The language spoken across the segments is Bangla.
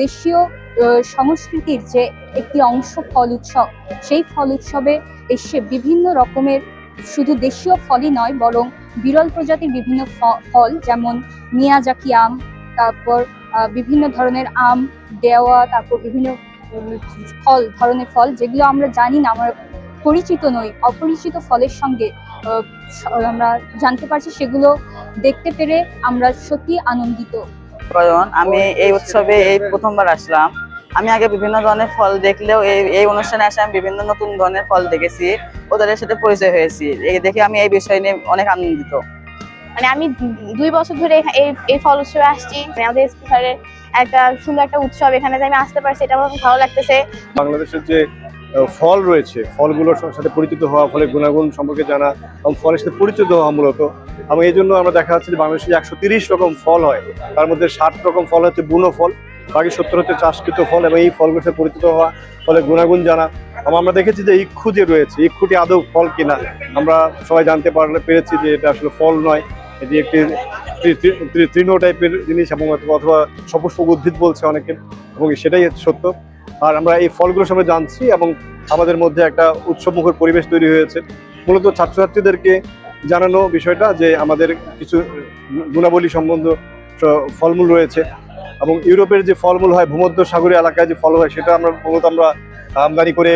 দেশীয় সংস্কৃতির যে একটি অংশ ফল উৎসব, সেই ফল উৎসবে এসে বিভিন্ন রকমের শুধু দেশীয় ফলই নয়, বরং বিরল প্রজাতির বিভিন্ন ফল যেমন মিয়াজাকি আম, তারপর বিভিন্ন ধরনের আম, দেওয়া, তারপর বিভিন্ন ফল, ধরনের ফল, যেগুলো আমরা জানি না, আমরা পরিচিত নই, অপরিচিত ফলের সঙ্গে আমরা জানতে পারছি, সেগুলো দেখতে পেরে আমরা সত্যি আনন্দিত। কারণ আমি এই উৎসবে এই প্রথমবার আসলাম। আমি আগে বিভিন্ন ধরনের ফল দেখলেও এই এই অনুষ্ঠানে আসে আমি বিভিন্ন নতুন ধরনের ফল দেখেছি ওদের সাথে পরিচয় হয়েছি। এই দেখে আমি এই বিষয় নিয়ে অনেক আনন্দিত। মানে আমি দুই বছর ধরে এই এই ফল উৎসবে আসছি। মানে আমাদের স্কুলের একটা সুন্দর একটা উৎসব এখানে যে আমি আসতে পারছি এটা আমার ভালো লাগতেছে। বাংলাদেশের যে ফল রয়েছে। ফলগুলোর সাথে পরিচিত হওয়া, ফলের গুণাগুণ সম্পর্কে জানা এবং ফলের সাথে পরিচিত হওয়া মূলত। এবং এই জন্য আমরা দেখা যাচ্ছে যে বাংলাদেশে একশো তিরিশ রকম ফল হয়, তার মধ্যে ষাট রকম ফল হচ্ছে বুনো ফল, বাকি সত্তর হচ্ছে চাষকৃত ফল এবং এই ফলগুলোর সাথে পরিচিত হওয়া, ফলের গুণাগুণ জানা। এবং আমরা দেখেছি যে ইক্ষু যে রয়েছে, ইক্ষুটি আদৌ ফল কিনা, আমরা সবাই জানতে পারলে পেরেছি যে এটা আসলে ফল নয়। এটি একটি তৃণ টাইপের জিনিস এবং অথবা সপুষ্পক উদ্ভিদ বলছে অনেকে এবং সেটাই সত্য। আর আমরা এই ফলগুলো সবাই জানছি এবং আমাদের মধ্যে একটা উৎসবমুখর পরিবেশ তৈরি হয়েছে। মূলত ছাত্রছাত্রীদেরকে জানানো বিষয়টা যে আমাদের কিছু গুণাবলী সম্বন্ধ ফলমূল রয়েছে এবং ইউরোপের যে ফলমূল হয়, ভূমধ্য সাগরীয় এলাকায় যে ফল হয়, সেটা আমরা মূলত আমরা আমদানি করে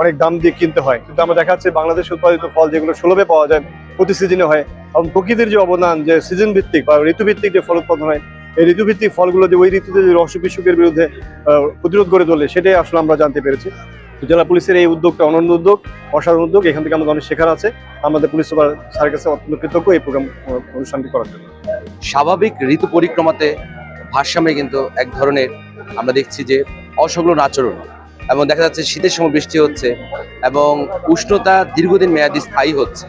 অনেক দাম দিয়ে কিনতে হয়। কিন্তু আমরা দেখা যাচ্ছে বাংলাদেশে উৎপাদিত ফল যেগুলো সুলভে পাওয়া যায়, প্রতি সিজনে হয় এবং প্রকৃতির যে অবদান, যে সিজন ভিত্তিক বা ঋতুভিত্তিক যে ফল উৎপাদন হয় এই ঋতুভিত্তিক ফলগুলো যে ওই ঋতুতে যে অসুখ বিসুখের বিরুদ্ধে প্রতিরোধ করে তোলে, সেটাই আসলে আমরা জানতে পেরেছি। জেলা পুলিশের এই উদ্যোগটা অনন্য উদ্যোগ, অসাধারণ উদ্যোগ। এখান থেকে আমাদের অনেক শেখার আছে। আমাদের পুলিশ সুপার স্যারের কাছে অত্যন্ত কৃতজ্ঞ এই প্রোগ্রাম অনুষ্ঠানটি করার জন্য। স্বাভাবিক ঋতু পরিক্রমাতে ভারসাম্যে কিন্তু এক ধরনের আমরা দেখছি যে অসংলগ্ন আচরণ। এবং দেখা যাচ্ছে শীতের সময় বৃষ্টি হচ্ছে এবং উষ্ণতা দীর্ঘদিন মেয়াদি স্থায়ী হচ্ছে।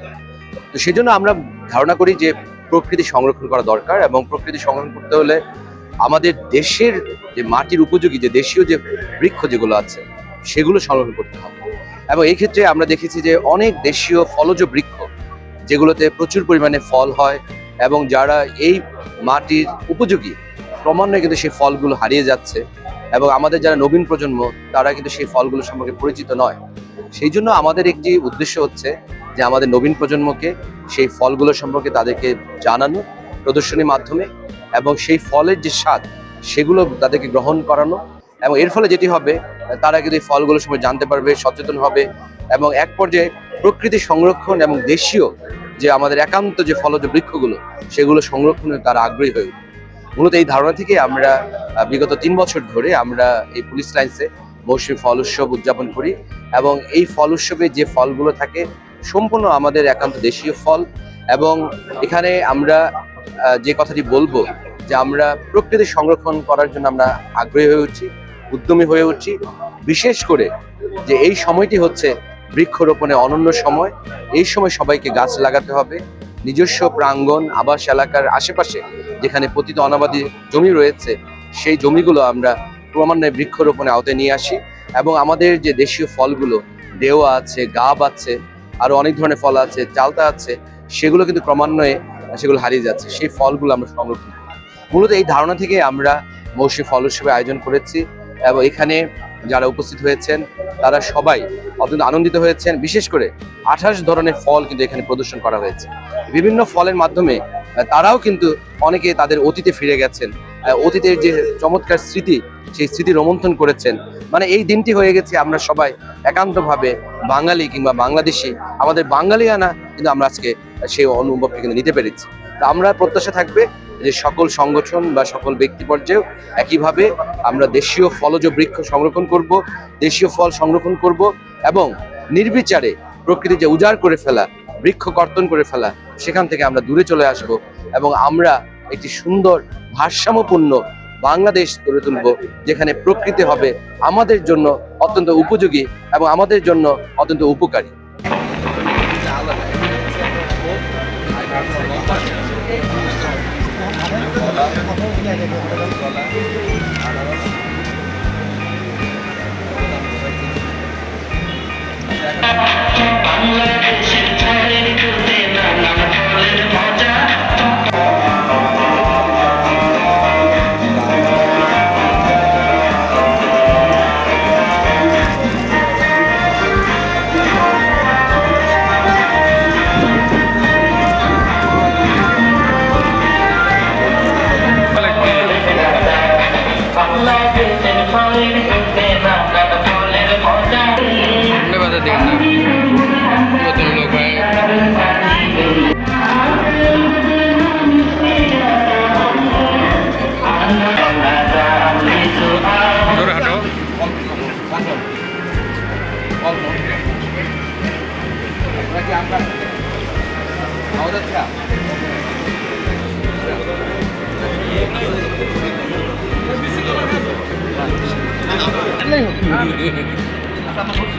তো সেজন্য আমরা ধারণা করি যে প্রকৃতি সংরক্ষণ করা দরকার এবং প্রকৃতি সংরক্ষণ করতে হলে আমাদের দেশের যে মাটির উপযোগী, যে দেশীয় যে বৃক্ষ যেগুলো আছে, সেগুলো সংরক্ষণ করতে হবে। এবং এই ক্ষেত্রে আমরা দেখেছি যে অনেক দেশীয় ফলজ বৃক্ষ, যেগুলোতে প্রচুর পরিমাণে ফল হয় এবং যারা এই মাটির উপযোগী, ক্রমান্বয়ে কিন্তু সেই ফলগুলো হারিয়ে যাচ্ছে এবং আমাদের যারা নবীন প্রজন্ম, তারা কিন্তু সেই ফলগুলো সম্পর্কে পরিচিত নয়। সেই জন্য আমাদের একটি উদ্দেশ্য হচ্ছে যে আমাদের নবীন প্রজন্মকে সেই ফলগুলো সম্পর্কে তাদেরকে জানানো প্রদর্শনীর মাধ্যমে এবং সেই ফলের যে স্বাদ, সেগুলো তাদেরকে গ্রহণ করানো এবং এর ফলে যেটি হবে, তারা কিন্তু এই ফলগুলো সম্পর্কে জানতে পারবে, সচেতন হবে এবং এক পর্যায়ে প্রকৃতি সংরক্ষণ এবং দেশীয় যে আমাদের একান্ত যে ফলজ বৃক্ষগুলো, সেগুলো সংরক্ষণে তারা আগ্রহী হয়ে উঠবে। মূলত এই ধারণা থেকে আমরা বিগত তিন বছর ধরে আমরা এই পুলিশ লাইন্সে মৌসুমী ফল উৎসব উদযাপন করি এবং এই ফল উৎসবে যে ফলগুলো থাকে সম্পূর্ণ আমাদের একান্ত দেশীয় ফল এবং এখানে আমরা যে কথাটি বলব যে আমরা প্রকৃতি সংরক্ষণ করার জন্য আমরা আগ্রহী হয়ে উঠছি, উদ্যমী হয়ে উঠছি। বিশেষ করে যে এই সময়টি হচ্ছে বৃক্ষরোপণে অনন্য সময়। এই সময় সবাইকে গাছ লাগাতে হবে। নিজস্ব প্রাঙ্গণ, আবাস এলাকার আশেপাশে যেখানে পতিত অনাবাদী জমি রয়েছে, সেই জমিগুলো আমরা ক্রমান্বয়ে বৃক্ষরোপণে আওতায় নিয়ে আসি। এবং আমাদের যে দেশীয় ফলগুলো, দেওয়া আছে, গাব আছে আরও অনেক ধরনের ফল আছে, চালতা আছে, সেগুলো কিন্তু ক্রমান্বয়ে সেগুলো হারিয়ে যাচ্ছে। সেই ফলগুলো আমরা সংরক্ষণ করি। মূলত এই ধারণা থেকে আমরা মৌসুমী ফল উৎসবে আয়োজন করেছি এবং এখানে যারা উপস্থিত হয়েছেন, তারা সবাই অত্যন্ত আনন্দিত হয়েছেন। বিশেষ করে আঠাশ ধরনের ফল কিন্তু এখানে প্রদর্শন করা হয়েছে। বিভিন্ন ফলের মাধ্যমে তারাও কিন্তু অনেকে তাদের অতীতে ফিরে গেছেন অতীতের যে চমৎকার স্মৃতি, সেই স্মৃতি রোমন্থন করেছেন। মানে এই দিনটি হয়ে গেছে আমরা সবাই একান্তভাবে বাঙালি কিংবা বাংলাদেশি। আমাদের বাঙালিয়ানা কিন্তু আমরা আজকে সেই অনুভবকে কিন্তু নিতে পেরেছি। তা আমরা প্রত্যাশা থাকবে যে সকল সংগঠন বা সকল ব্যক্তি পর্যায়েও একইভাবে আমরা দেশীয় ফলজ বৃক্ষ সংরক্ষণ করব, দেশীয় ফল সংরক্ষণ করব এবং নির্বিচারে প্রকৃতি যে উজাড় করে ফেলা, বৃক্ষ কর্তন করে ফেলা, সেখান থেকে আমরা দূরে চলে আসব এবং আমরা একটি সুন্দর ভারসাম্যপূর্ণ বাংলাদেশ গড়ে তুলব, যেখানে প্রকৃতি হবে আমাদের জন্য অত্যন্ত উপযোগী এবং আমাদের জন্য অত্যন্ত উপকারী namin. Kasama